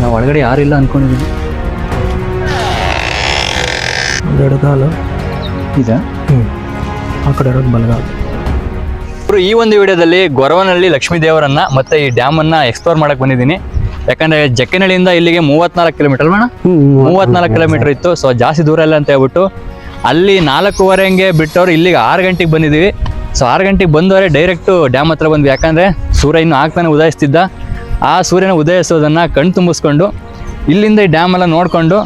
ನಾವು ಒಳಗಡೆ ಯಾರಿಲ್ಲ ಅನ್ಕೊಂಡಿದ್ದೀನಿ ಒಂದೆರಡು ಕಾಲು ಇದೆ? ಹ್ಞೂ ಆ ಕಡೆ ಇರೋದು ಬಲಗಾಲು. ಇವರು ಈ ಒಂದು ವಿಡಿಯೋದಲ್ಲಿ ಗೊರವನಹಳ್ಳಿ ಲಕ್ಷ್ಮೀ ದೇವರನ್ನ ಮತ್ತೆ ಈ ಡ್ಯಾಮ್ ಅನ್ನ ಎಕ್ಸ್ಪ್ಲೋರ್ ಮಾಡಕ್ ಬಂದಿದ್ದೀನಿ. ಯಾಕಂದ್ರೆ ಜಕ್ಕನಹಳ್ಳಿಯಿಂದ ಇಲ್ಲಿಗೆ ಮೂವತ್ನಾಲ್ಕು ಕಿಲೋಮೀಟರ್ ಅಲ್ವಾ ಮೂವತ್ನಾಲ್ಕು ಕಿಲೋಮೀಟರ್ ಇತ್ತು. ಸೊ ಜಾಸ್ತಿ ದೂರ ಇಲ್ಲ ಅಂತ ಹೇಳ್ಬಿಟ್ಟು ಅಲ್ಲಿ ನಾಲ್ಕೂವರೆ ಹಂಗೆ ಬಿಟ್ಟವ್ರು ಇಲ್ಲಿಗೆ ಆರು ಗಂಟೆಗೆ ಬಂದಿದ್ದೀವಿ. ಸೊ ಆರು ಗಂಟೆಗೆ ಬಂದವರೆ ಡೈರೆಕ್ಟು ಡ್ಯಾಮ್ ಹತ್ರ ಬಂದ್ವಿ. ಯಾಕಂದ್ರೆ ಸೂರ್ಯ ಇನ್ನು ಆಗ್ತಾನೆ ಉದಯಿಸ್ತಿದ್ದ. ಆ ಸೂರ್ಯನ ಉದಯಿಸೋದನ್ನು ಕಣ್ ತುಂಬಿಸ್ಕೊಂಡು ಇಲ್ಲಿಂದ ಈ ಡ್ಯಾಮ್ ಎಲ್ಲ ನೋಡಿಕೊಂಡು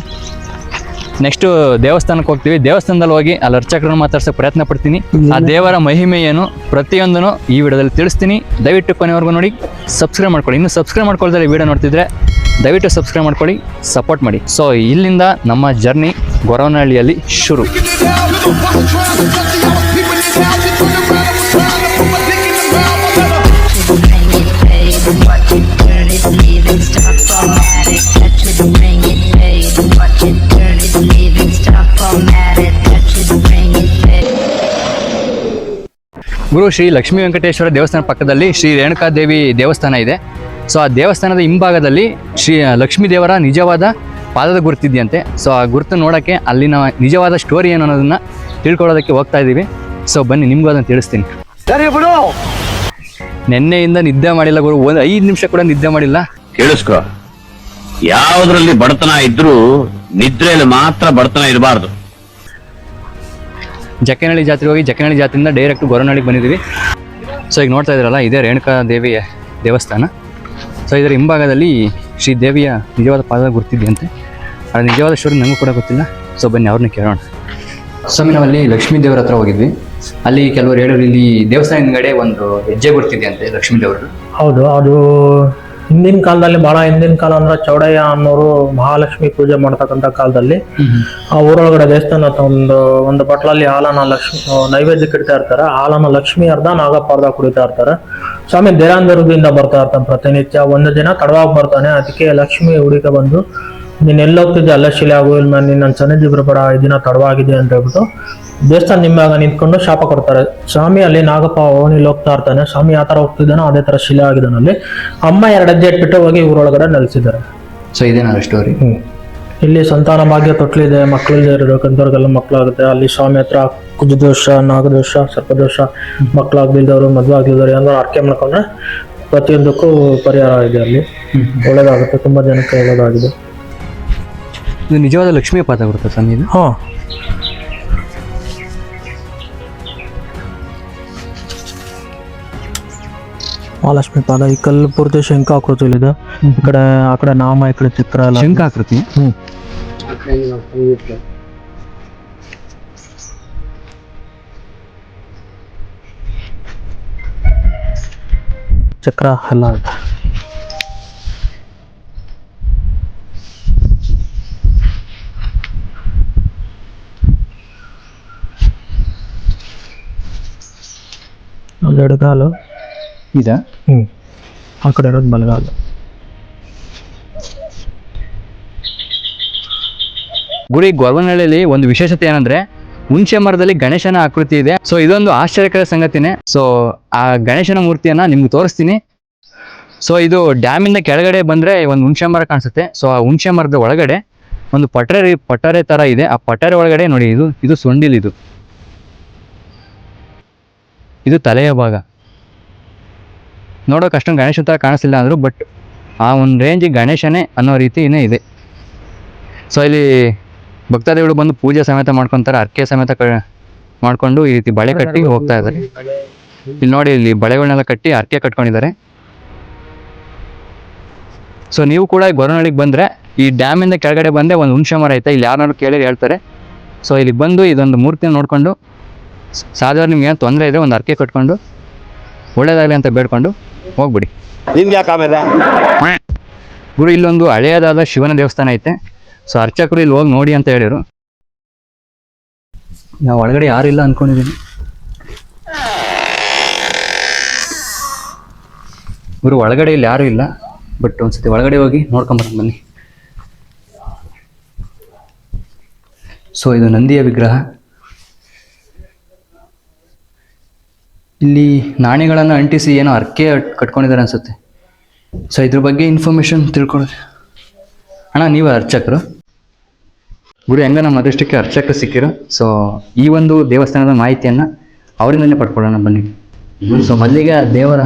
ನೆಕ್ಸ್ಟು ದೇವಸ್ಥಾನಕ್ಕೆ ಹೋಗ್ತೀವಿ. ದೇವಸ್ಥಾನದಲ್ಲಿ ಹೋಗಿ ಅಲ್ಲಿ ಅರ್ಚಕರನ್ನು ಮಾತಾಡ್ಸೋಕೆ ಪ್ರಯತ್ನ ಪಡ್ತೀನಿ. ಆ ದೇವರ ಮಹಿಮೆ ಏನು ಪ್ರತಿಯೊಂದನ್ನು ಈ ವಿಡಿಯೋದಲ್ಲಿ ತಿಳಿಸ್ತೀನಿ. ದಯವಿಟ್ಟು ಕೊನೆವರೆಗೂ ನೋಡಿ ಸಬ್ಸ್ಕ್ರೈಬ್ ಮಾಡ್ಕೊಳ್ಳಿ. ಇನ್ನು ಸಬ್ಸ್ಕ್ರೈಬ್ ಮಾಡ್ಕೊಳ್ತಾರೆ ವಿಡಿಯೋ ನೋಡ್ತಿದ್ರೆ ದಯವಿಟ್ಟು ಸಬ್ಸ್ಕ್ರೈಬ್ ಮಾಡ್ಕೊಳ್ಳಿ ಸಪೋರ್ಟ್ ಮಾಡಿ. ಸೊ ಇಲ್ಲಿಂದ ನಮ್ಮ ಜರ್ನಿ ಗೊರವನಹಳ್ಳಿಯಲ್ಲಿ ಶುರು. ಗುರು ಶ್ರೀ ಲಕ್ಷ್ಮೀ ವೆಂಕಟೇಶ್ವರ ದೇವಸ್ಥಾನ ಪಕ್ಕದಲ್ಲಿ ಶ್ರೀ ರೇಣುಕಾದೇವಿ ದೇವಸ್ಥಾನ ಇದೆ. ಸೊ ಆ ದೇವಸ್ಥಾನದ ಹಿಂಭಾಗದಲ್ಲಿ ಶ್ರೀ ಲಕ್ಷ್ಮೀ ದೇವರ ನಿಜವಾದ ಪಾದದ ಗುರುತಿದೆಯಂತೆ ಸೊ ಆ ಗುರುತು ನೋಡೋಕ್ಕೆ ಅಲ್ಲಿನ ನಿಜವಾದ ಸ್ಟೋರಿ ಏನು ಅನ್ನೋದನ್ನ ತಿಳ್ಕೊಳ್ಳೋದಕ್ಕೆ ಹೋಗ್ತಾ ಇದ್ದೀವಿ ಸೊ ಬನ್ನಿ ನಿಮಗೂ ಅದನ್ನು ತಿಳಿಸ್ತೀನಿ. ನಿನ್ನೆಯಿಂದ ನಿದ್ದೆ ಮಾಡಿಲ್ಲ ಗುರು. ಒಂದು ಐದು ನಿಮಿಷ ಕೂಡ ನಿದ್ದೆ ಮಾಡಿಲ್ಲ. ಕೇಳಿಸ್ಕೊ. ಯಾವುದರಲ್ಲಿ ಬಡತನ ಇದ್ರೂ ನಿದ್ರೆಯಲ್ಲಿ ಮಾತ್ರ ಬಡತನ ಇರಬಾರ್ದು. ಜಕ್ಕನಹಳ್ಳಿ ಜಾತ್ರೆ ಹೋಗಿ ಜಕ್ಕನಹಳ್ಳಿ ಜಾತ್ರೆಯಿಂದ ಡೈರೆಕ್ಟ್ ಗೊರವನಹಳ್ಳಿಗೆ ಬಂದಿದ್ದೀವಿ. ಸೊ ಈಗ ನೋಡ್ತಾ ಇದ್ದೀರಲ್ಲ, ಇದೇ ರೇಣುಕಾ ದೇವಿಯ ದೇವಸ್ಥಾನ. ಸೊ ಇದರ ಹಿಂಭಾಗದಲ್ಲಿ ಶ್ರೀ ದೇವಿಯ ನಿಜವಾದ ಪಾದ ಗುರ್ತಿದೆಯಂತೆ. ಅದು ನಿಜವಾದ ಸ್ಟೋರಿ ನಮಗೂ ಕೂಡ ಗೊತ್ತಿಲ್ಲ. ಸೊ ಬನ್ನಿ, ಅವ್ರನ್ನ ಕೇಳೋಣ. ಸ್ವಾಮಿ ನಾವಲ್ಲಿ ಲಕ್ಷ್ಮೀ ದೇವರ ಹತ್ರ ಹೋಗಿದ್ವಿ. ಅಲ್ಲಿ ಕೆಲವರು ಹೇಳೋರು, ಇಲ್ಲಿ ದೇವಸ್ಥಾನ ಹಿಂದ್ಗಡೆ ಒಂದು ಹೆಜ್ಜೆ ಗುರ್ತಿದೆಯಂತೆ ಲಕ್ಷ್ಮೀ ದೇವರು ಹೌದು, ಅದು ಹಿಂದಿನ ಕಾಲದಲ್ಲಿ ಬಹಳ ಹಿಂದಿನ ಕಾಲ ಅಂದ್ರೆ ಚೌಡಯ್ಯ ಅನ್ನೋರು ಮಹಾಲಕ್ಷ್ಮಿ ಪೂಜೆ ಮಾಡ್ತಕ್ಕಂಥ ಕಾಲದಲ್ಲಿ ಆ ಊರೊಳಗಡೆ ದೇವಸ್ಥಾನ ಒಂದು ಒಂದು ಬಟ್ಲಲ್ಲಿ ಹಾಲನ ಲಕ್ಷ್ಮಿ ನೈವೇದ್ಯಕ್ಕೆ ಇಡ್ತಾ ಇರ್ತಾರೆ. ಹಾಲನ ಲಕ್ಷ್ಮಿ ಅರ್ಧ ನಾಗಪ್ಪ ಅರ್ಧ ಕುಡಿತಾ ಇರ್ತಾರೆ. ಸ್ವಾಮಿ ದೇರಾಂದರ್ಗದಿಂದ ಬರ್ತಾ ಇರ್ತಾನೆ ಪ್ರತಿನಿತ್ಯ. ಒಂದು ದಿನ ತಡವಾಗಿ ಬರ್ತಾನೆ. ಅದಕ್ಕೆ ಲಕ್ಷ್ಮಿ ಹುಡುಗ ಬಂದು ನೀನ್ ಎಲ್ಲೋಗ್ತಿದ್ದೆ ಅಲ್ಲ ಶಿಲೆ ಆಗು ಇಲ್ಲ ನೀನು ನನ್ನ ಸನ್ನಿಧಿ ಬರಬೇಡ ಈ ದಿನ ತಡವಾಗಿದೆ ಅಂತ ಹೇಳ್ಬಿಟ್ಟು ದೇವಸ್ಥಾನ ನಿಮ್ಮಾಗ ನಿಂತ್ಕೊಂಡು ಶಾಪ ಕೊಡ್ತಾರೆ. ಸ್ವಾಮಿ ಅಲ್ಲಿ ನಾಗಪ್ಪ ಓಣಿಲಿ ಹೋಗ್ತಾ ಇರ್ತಾನೆ. ಸ್ವಾಮಿ ಆ ತರ ಹೋಗ್ತಿದ್ದಾನೋ ಅದೇ ತರ ಶಿಲೆ ಆಗಿದ್ದಾನೆ ಅಲ್ಲಿ. ಅಮ್ಮ ಎರಡು ಅಜ್ಜೆ ಇಟ್ಬಿಟ್ಟು ಹೋಗಿ ಊರೊಳಗಡೆ ನೆಲೆಸಿದ್ದಾರೆ. ಸೊ ಇದೇನಾ ಸ್ಟೋರಿ ಹ್ಮ್. ಇಲ್ಲಿ ಸಂತಾನ ಭಾಗ್ಯ ತೊಟ್ಲಿದೆ ಮಕ್ಕಳಿದೆ ಇರಬೇಕಂತವ್ರಿಗೆಲ್ಲ ಮಕ್ಕಳಾಗುತ್ತೆ ಅಲ್ಲಿ ಸ್ವಾಮಿ ಹತ್ರ ಕುಜದೋಷ ನಾಗದೋಷ ಸರ್ಪದೋಷ ಮಕ್ಕಳಾಗ್ದಿಲ್ದವ್ರು ಮದುವೆ ಆಗಿಲ್ದವ್ರು ಏನಾದ್ರು ಅರ್ಕೆ ಮಾಡ್ಕೊಂಡ್ರೆ ಪ್ರತಿಯೊಂದಕ್ಕೂ ಪರಿಹಾರ ಇದೆ ಅಲ್ಲಿ. ಒಳ್ಳೇದಾಗುತ್ತೆ ತುಂಬಾ ಜನಕ್ಕೆ ಒಳ್ಳೇದಾಗಿದೆ. ಇದು ನಿಜವಾದ ಲಕ್ಷ್ಮೀ ಪಾದ ಬರುತ್ತೆ ಸ್ವಾಮಿ ಇದು? ಮಹಾಲಕ್ಷ್ಮಿ ಪಾದ ಈ ಕಲ್ಲು ಪೂರ್ತಿ ಶಂಕ ಇದೆ. ಈ ಕಡೆ ಆ ಕಡೆ ನಾಮ ಈ ಕಡೆ ಚಿತ್ರ ಎಲ್ಲ. ಶಂಕಾಕೃತಿ ಹ್ಮ್ ಚಕ್ರ ಎಲ್ಲ ಇದೆ ಒಂದೆರಡು ಕಾಲು. ಇದಾ? ಹ್ಞೂ ಆ ಕಡೆ ಇರೋದು ಬಲಗಾಲು ಗುರಿ ಗೊರವನಹಳ್ಳಿಯಲ್ಲಿ ಒಂದು ವಿಶೇಷತೆ ಏನಂದ್ರೆ ಹುಣಸೆ ಮರದಲ್ಲಿ ಗಣೇಶನ ಆಕೃತಿ ಇದೆ. ಸೊ ಇದೊಂದು ಆಶ್ಚರ್ಯಕರ ಸಂಗತಿನೇ. ಸೊ ಆ ಗಣೇಶನ ಮೂರ್ತಿಯನ್ನ ನಿಮ್ಗೆ ತೋರಿಸ್ತೀನಿ. ಸೊ ಇದು ಡ್ಯಾಮ್ ಇಂದ ಕೆಳಗಡೆ ಬಂದ್ರೆ ಒಂದು ಹುಣಸೆ ಮರ ಕಾಣಿಸುತ್ತೆ. ಸೊ ಆ ಹುಣಸೆ ಮರದ ಒಳಗಡೆ ಒಂದು ಪಟರೆ ಪಟರೆ ತರ ಇದೆ. ಆ ಪಟರೆ ಒಳಗಡೆ ನೋಡಿ ಇದು ಇದು ಸೊಂಡಿಲ್ ಇದು. ಇದು ತಲೆಯ ಭಾಗ. ನೋಡೋಕೆ ಅಷ್ಟೊಂದು ಗಣೇಶ ಥರ ಕಾಣಿಸ್ತಿಲ್ಲ ಅಂದರು ಬಟ್ ಆ ಒಂದು ರೇಂಜಿಗೆ ಗಣೇಶನೇ ಅನ್ನೋ ರೀತಿನೇ ಇದೆ. ಸೊ ಇಲ್ಲಿ ಭಕ್ತಾದಿಗಳು ಬಂದು ಪೂಜೆ ಸಮೇತ ಮಾಡ್ಕೊತಾರೆ ಅರ್ಕೆ ಸಮೇತ ಕ, ಮಾಡ್ಕೊಂಡು ಈ ರೀತಿ ಬಳೆ ಕಟ್ಟಿ ಹೋಗ್ತಾ ಇದ್ದಾರೆ. ಇಲ್ಲಿ ನೋಡಿ, ಇಲ್ಲಿ ಬಳೆಗಳನ್ನೆಲ್ಲ ಕಟ್ಟಿ ಅರ್ಕೆ ಕಟ್ಕೊಂಡಿದ್ದಾರೆ. ಸೊ ನೀವು ಕೂಡ ಗೊರನಹಳ್ಳಿಗೆ ಬಂದರೆ, ಈ ಡ್ಯಾಮಿಂದ ಕೆಳಗಡೆ ಬಂದೆ ಒಂದು ಹುಣಸೆ ಮರ ಐತೆ. ಇಲ್ಲಿ ಯಾರನ್ನಾರು ಕೇಳಿ ಹೇಳ್ತಾರೆ. ಸೊ ಇಲ್ಲಿ ಬಂದು ಇದೊಂದು ಮೂರ್ತಿನ ನೋಡಿಕೊಂಡು ಸಾಧಾರಣ ನಿಮ್ಗೆ ಏನು ತೊಂದರೆ ಇದ್ದರೆ ಒಂದು ಅರ್ಕೆ ಕಟ್ಕೊಂಡು ಒಳ್ಳೇದಾಗಲಿ ಅಂತ ಬೇಡ್ಕೊಂಡು ಹೋಗ್ಬಿಡಿ. ನಿಮ್ಗೆ ಯಾಕೆ ಆಮೇಲೆ? ಗುರು ಇಲ್ಲೊಂದು ಹಳೆಯದಾದ ಶಿವನ ದೇವಸ್ಥಾನ ಐತೆ. ಸೊ ಅರ್ಚಕರು ಇಲ್ಲಿ ಹೋಗಿ ನೋಡಿ ಅಂತ ಹೇಳಿದರು ನಾವು ಒಳಗಡೆ ಯಾರಿಲ್ಲ ಅಂದ್ಕೊಂಡಿದ್ದೀನಿ ಗುರು ಒಳಗಡೆ ಇಲ್ಲಿ ಯಾರು ಇಲ್ಲ ಬಟ್ ಒಂದ್ಸತಿ ಒಳಗಡೆ ಹೋಗಿ ನೋಡ್ಕೊಂಬರೋಣ ಬನ್ನಿ. ಸೊ ಇದು ನಂದಿಯ ವಿಗ್ರಹ. ಇಲ್ಲಿ ನಾಣ್ಯಗಳನ್ನು ಅಂಟಿಸಿ ಏನೋ ಅರ್ಕೆ ಕಟ್ಕೊಂಡಿದ್ದಾರೆ ಅನ್ಸುತ್ತೆ. ಸೊ ಇದ್ರ ಬಗ್ಗೆ ಇನ್ಫಾರ್ಮೇಶನ್ ತಿಳ್ಕೊಳ್ಳಿ ಅಣ್ಣ ನೀವು ಅರ್ಚಕರು. ಗುರು ಹೆಂಗ ನಮ್ಮ ಅದೃಷ್ಟಕ್ಕೆ ಅರ್ಚಕರು ಸಿಕ್ಕಿರೋ. ಸೊ ಈ ಒಂದು ದೇವಸ್ಥಾನದ ಮಾಹಿತಿಯನ್ನ ಅವರಿಂದನೇ ಪಡ್ಕೊಳ್ಳೋಣ ಬನ್ನಿ. ಸೊ ಮೊದಲಿಗೆ ದೇವರ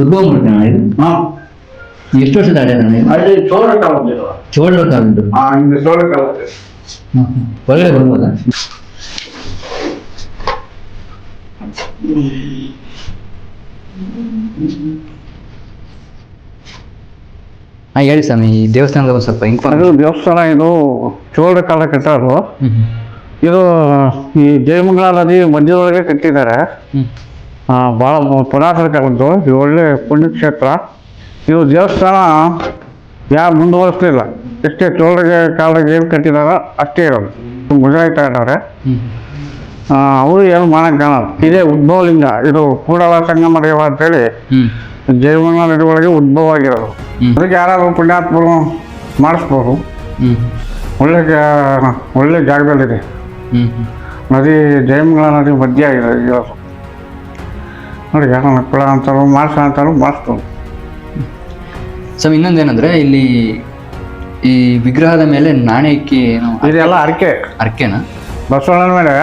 ಉದ್ಭವ ಮಾಡ್ತಾನೆ ಇದು ಎಷ್ಟು ವರ್ಷದ ಹಳೆ ಚೋಳ ಚೋಳ ಒಳಗಡೆ ಬರ್ಬೋದಾ ಹಾ ಹೇಳಿ ಸ್ವಾಮಿ ಈ ದೇವಸ್ಥಾನದ ಒಂದು ಸ್ವಲ್ಪ ಇನ್ಫಾರ್ಮ್ ಅದು ದೇವಸ್ಥಾನ ಇದು ಚೋಳ ಕಾಲ ಕಟ್ಟೋದು ಇದು ಈ ಜಯಮಂಗಳ ನದಿ ಮಧ್ಯದೊಳಗೆ ಕಟ್ಟಿದ್ದಾರೆ ಆ, ಭಾಳ ಪುರಾತನ ಕಾಲದ್ದು ಇದು ಒಳ್ಳೆ ಪುಣ್ಯಕ್ಷೇತ್ರ. ಇದು ದೇವಸ್ಥಾನ ಯಾರು ಮುಂದುವರಿಸ್ಲಿಲ್ಲ. ಎಷ್ಟೇ ಚೋಳಗೆ ಕಾಲಕ್ಕೆ ಏನು ಕಟ್ಟಿದಾರೋ ಅಷ್ಟೇ ಇರೋದು. ಮುಜಾಯ್ತಾ ಇದ್ದಾರೆ ಅವರು ಏನು ಮಾಡಕ್ಕೆ ಕಾಣಲ್ಲ ಇದೇ ಉದ್ಭವಲಿಂಗ. ಇದು ಕೂಡಲ ಸಂಗಮ ದೇವ ಅಂತೇಳಿ ಹೇಳಿ ಜಯಮಂಗಲ ನದಿ ಒಳಗೆ ಉದ್ಭವ ಆಗಿರೋದು ಅದಕ್ಕೆ ಯಾರಾದರೂ ಪುಣ್ಯಾತ್ಮರು ಮಾಡಿಸ್ಬೋದು. ಒಳ್ಳೆ ಒಳ್ಳೆ ಜಾಗದಲ್ಲಿದೆ. ನದಿ ಜೈಮಂಗಳ ನದಿ ಮಧ್ಯ ಆಗಿದೆ ಇರೋದು ನೋಡಿ ಯಾರು ಮಕ್ಕಳ ಅಂತಾರು ಮಾಡಿಸ ಅಂತಾರು ಮಾಡಿಸ್ಬೋದು. ಸ್ವಾಮಿ ಇನ್ನೊಂದೇನಂದ್ರೆ ಇಲ್ಲಿ ಈ ವಿಗ್ರಹದ ಮೇಲೆ ನಾಣ್ಯಕ್ಕೆ ಏನು ಇದೆಲ್ಲ ಅರಕೆ ಅರ್ಕೆನಾ ಬಸವಣ್ಣನ ಮೇಲೆ?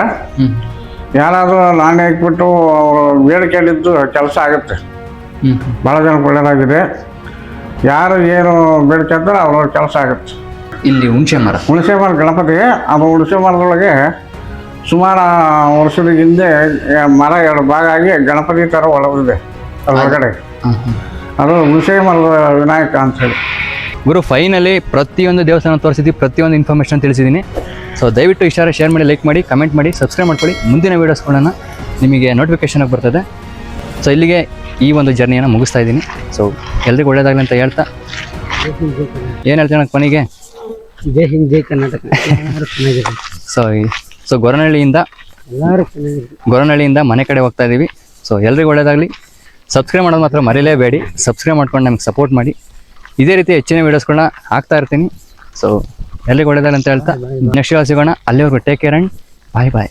ಯಾರಾದರೂ ನಾಣ್ಯ ಇಟ್ಬಿಟ್ಟು ಅವರು ಬೇಡಿಕೆಯಲ್ಲಿದ್ದು ಕೆಲಸ ಆಗುತ್ತೆ. ಭಾಳ ಜನ ಒಳ್ಳೆಯದಾಗಿದೆ ಯಾರು ಏನು ಬೇಡಿಕೆ ಅಂತಾರೆ ಅವ್ರ ಕೆಲಸ ಆಗುತ್ತೆ. ಇಲ್ಲಿ ಹುಣಸೆ ಮರ. ಹುಣಸೆ ಮರ ಗಣಪತಿ ಅದು ಹುಣಸೆ ಮರದೊಳಗೆ ಸುಮಾರು ವರ್ಷದ ಹಿಂದೆ ಮರ ಎರಡು ಭಾಗ ಆಗಿ ಗಣಪತಿ ಥರ ಒಳಗಿದೆ. ಒಳಗಡೆ. ಹ್ಮ್ ಹ್ಮ್. ಅದು ಹುಣಸೆ ಮರದ ವಿನಾಯಕ ಅಂತ ಹೇಳಿ. ಗುರು ಫೈನಲಿ ಪ್ರತಿಯೊಂದು ದೇವಸ್ಥಾನ ತೋರಿಸಿದ್ದೀವಿ ಪ್ರತಿಯೊಂದು ಇನ್ಫಾರ್ಮೇಷನ್ ತಿಳಿಸಿದ್ದೀನಿ. ಸೊ ದಯವಿಟ್ಟು ಇಷ್ಟ ಶೇರ್ ಮಾಡಿ ಲೈಕ್ ಮಾಡಿ ಕಮೆಂಟ್ ಮಾಡಿ ಸಬ್ಸ್ಕ್ರೈಬ್ ಮಾಡ್ಕೊಳ್ಳಿ. ಮುಂದಿನ ವೀಡಿಯೋಸ್ಗಳನ್ನು ನಿಮಗೆ ನೋಟಿಫಿಕೇಶನ್ ಆಗಿ ಬರ್ತದೆ. ಸೊ ಇಲ್ಲಿಗೆ ಈ ಒಂದು ಜರ್ನಿಯನ್ನು ಮುಗಿಸ್ತಾ ಇದ್ದೀನಿ. ಸೊ ಎಲ್ರಿಗೂ ಒಳ್ಳೇದಾಗಲಿ ಅಂತ ಹೇಳ್ತಾ. ಏನು ಹೇಳ್ತೀನಿ ಕೊನೆಗೆ? ಜೈ ಹಿಂದ್ ಜೈ ಕರ್ನಾಟಕ. ಸೊ ಸೊ ಗೊರನಹಳ್ಳಿಯಿಂದ ಎಲ್ಲರೂ ಗೊರನಹಳ್ಳಿಯಿಂದ ಮನೆ ಕಡೆ ಹೋಗ್ತಾ ಇದ್ದೀವಿ ಸೊ ಎಲ್ರಿಗೂ ಒಳ್ಳೇದಾಗಲಿ. ಸಬ್ಸ್ಕ್ರೈಬ್ ಮಾಡೋದು ಮಾತ್ರ ಮರೀಲೇಬೇಡಿ. ಸಬ್ಸ್ಕ್ರೈಬ್ ಮಾಡ್ಕೊಂಡು ನಮಗೆ ಸಪೋರ್ಟ್ ಮಾಡಿ. ಇದೇ ರೀತಿ ಹೆಚ್ಚಿನ ವೀಡಿಯೋಸ್ಗಳನ್ನ ಹಾಕ್ತಾ ಇರ್ತೀನಿ. ಸೊ ಎಲ್ಲಿಗೆ ಒಳ್ಳೇದಾಗಲಿ ಅಂತ ಹೇಳ್ತಾ, ನೆಕ್ಸ್ಟ್ ಸಿಗೋಣ. ಅಲ್ಲಿವರೆಗೂ take care and bye bye.